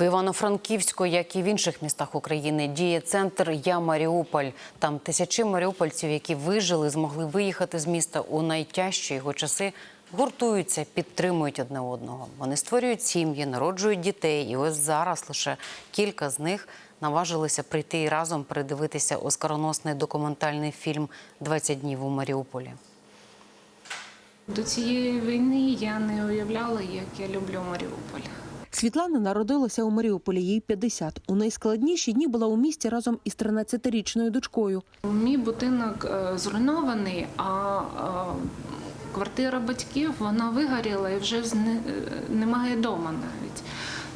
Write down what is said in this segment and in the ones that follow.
В Івано-Франківську, як і в інших містах України, діє центр Я Маріуполь. Там тисячі маріупольців, які вижили, змогли виїхати з міста у найтяжчі його часи. Гуртуються, підтримують одне одного. Вони створюють сім'ї, народжують дітей. І ось зараз лише кілька з них наважилися прийти і разом передивитися оскароносний документальний фільм «20 днів у Маріуполі. До цієї війни я не уявляла, як я люблю Маріуполь. Світлана народилася у Маріуполі, їй 50. У найскладніші дні була у місті разом із 13-річною дочкою. Мій будинок е, зруйнований, а е, квартира батьків вона вигоріла і вже немає дома навіть.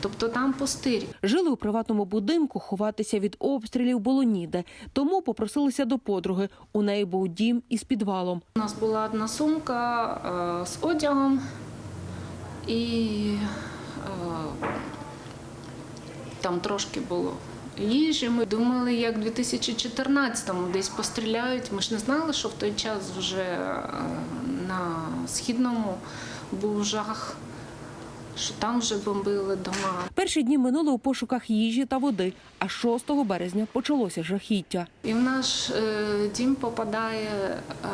Тобто там пустирі. Жили у приватному будинку, ховатися від обстрілів було ніде. Тому попросилися до подруги. У неї був дім із підвалом. У нас була одна сумка е, з одягом і там трошки було їжі. Ми думали, як в 2014-му десь постріляють. Ми ж не знали, що в той час вже е, на східному був жах, що там вже бомбили дома. Перші дні минули у пошуках їжі та води. А 6 березня почалося жахіття. І в наш е, дім попадає е,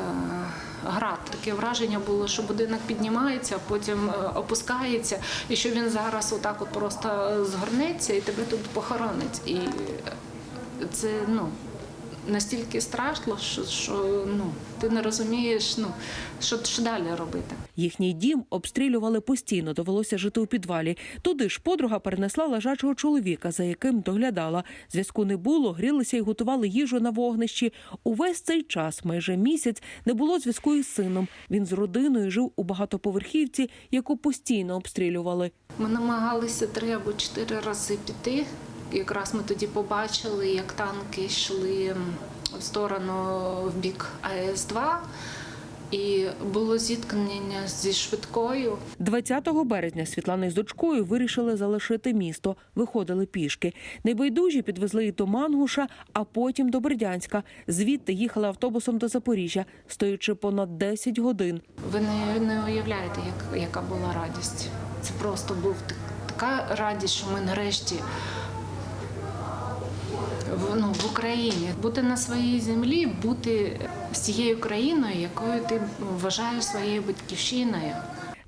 град. Таке враження було, що будинок піднімається, потім е, опускається, і що він зараз отак от просто згорнеться і тебе тут похоронить. І це ну, настільки страшно, що, що ну, ти не розумієш, ну, що, що далі робити. Їхній дім обстрілювали постійно, довелося жити у підвалі. Туди ж подруга перенесла лежачого чоловіка, за яким доглядала. Зв'язку не було, грілися і готували їжу на вогнищі. Увесь цей час, майже місяць, не було зв'язку із сином. Він з родиною жив у багатоповерхівці, яку постійно обстрілювали. Ми намагалися три або чотири рази піти. Якраз ми тоді побачили, як танки йшли в сторону в бік АЕС-2, і було зіткнення зі швидкою. 20 березня Світлана із дочкою вирішили залишити місто. Виходили пішки. Небайдужі підвезли їх до Мангуша, а потім до Бердянська. Звідти їхали автобусом до Запоріжжя, стоючи понад 10 годин. Ви не, не уявляєте, як, яка була радість. Це просто був так- така радість, що ми нарешті в, ну, в Україні. Бути на своїй землі, бути з тією країною, якою ти вважаєш своєю батьківщиною.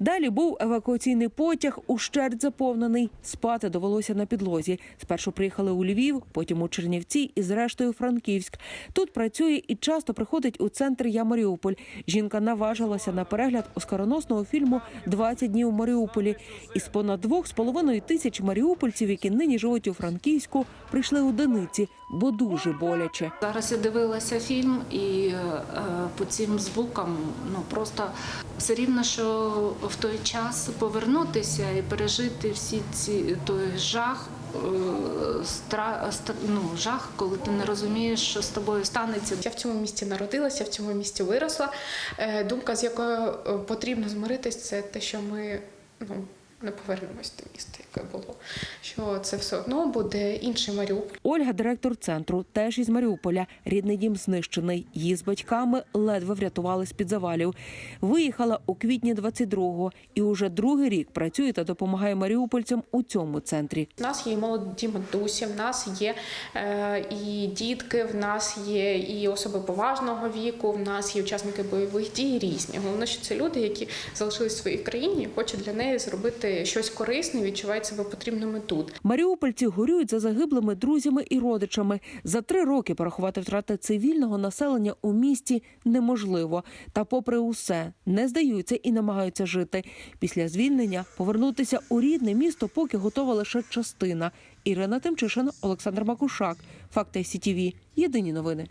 Далі був евакуаційний потяг, ущерть заповнений. Спати довелося на підлозі. Спершу приїхали у Львів, потім у Чернівці і зрештою у Франківськ. Тут працює і часто приходить у центр Я Маріуполь. Жінка наважилася на перегляд оскароносного фільму «20 днів у Маріуполі. Із понад двох з половиною тисяч маріупольців, які нині живуть у Франківську, прийшли одиниці, бо дуже боляче. Зараз я дивилася фільм, і е, по цим звукам ну просто все рівно, що в той час повернутися і пережити всі ці той жах. е, стра- ста- ну, жах, коли ти не розумієш, що з тобою станеться. Я в цьому місті народилася, в цьому місті виросла. Е, Думка, з якою потрібно змиритись, це те, що ми ну, не повернемось до міста, яке було. Що це все одно буде інший Маріуполь. Ольга, директор центру, теж із Маріуполя. Рідний дім знищений. Її з батьками ледве врятували з під завалів. Виїхала у квітні 22-го і уже другий рік працює та допомагає маріупольцям у цьому центрі. У нас є і молоді матусі, в нас є е, і дітки, в нас є і особи поважного віку, в нас є учасники бойових дій різні. Головне, що це люди, які залишились в своїй країні і хочуть для неї щось корисне, відчувають себе потрібними тут. Маріупольці горюють за загиблими друзями і родичами. За три роки порахувати втрати цивільного населення у місті неможливо. Та, попри усе, не здаються і намагаються жити. Після звільнення повернутися у рідне місто поки готова лише частина. Ірина Тимчишин, Олександр Макушак. Факти СІТІВІ. Єдині новини.